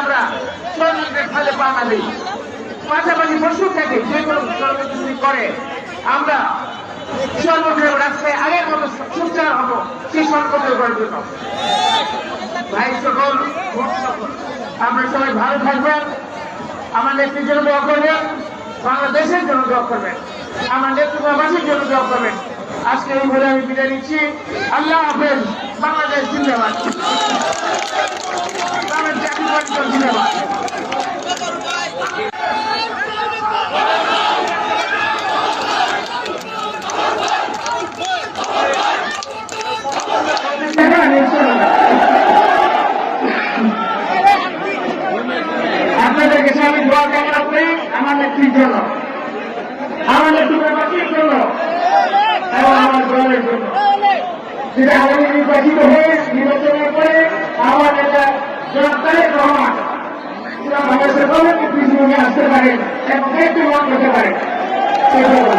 আমরা শ্রমিকদের খালে পানা দিই পাশাপাশি পশু থেকে যে কোনো করে, আমরা সর্বপ্রথম রাস্তায় আগের মতো সুচার হব সেই সংকল্প করার জন্য। ভাই সকল। আমরা সবাই ভালো থাকবেন। আমার নেত্রীর জন্য দোয়া করবেন। বাংলাদেশের জন্য দোয়া করবেন। আমার নেতৃত্ববাসীর জন্য দোয়া করবেন। আজকে এই বলে আমি বিদায় নিচ্ছি। আল্লাহ হাফেজ। বাংলাদেশ জিন্দাবাদ। নির্বাচিত হয়ে নির্বাচনের পরে আমার নেতা জনাব তারেক রহমান যারা বাংলাদেশের গভর্নমেন্ট পৃথিবীতে আসতে পারেন এবং দায়িত্ব গ্রহণ করতে পারেন সেই জন্য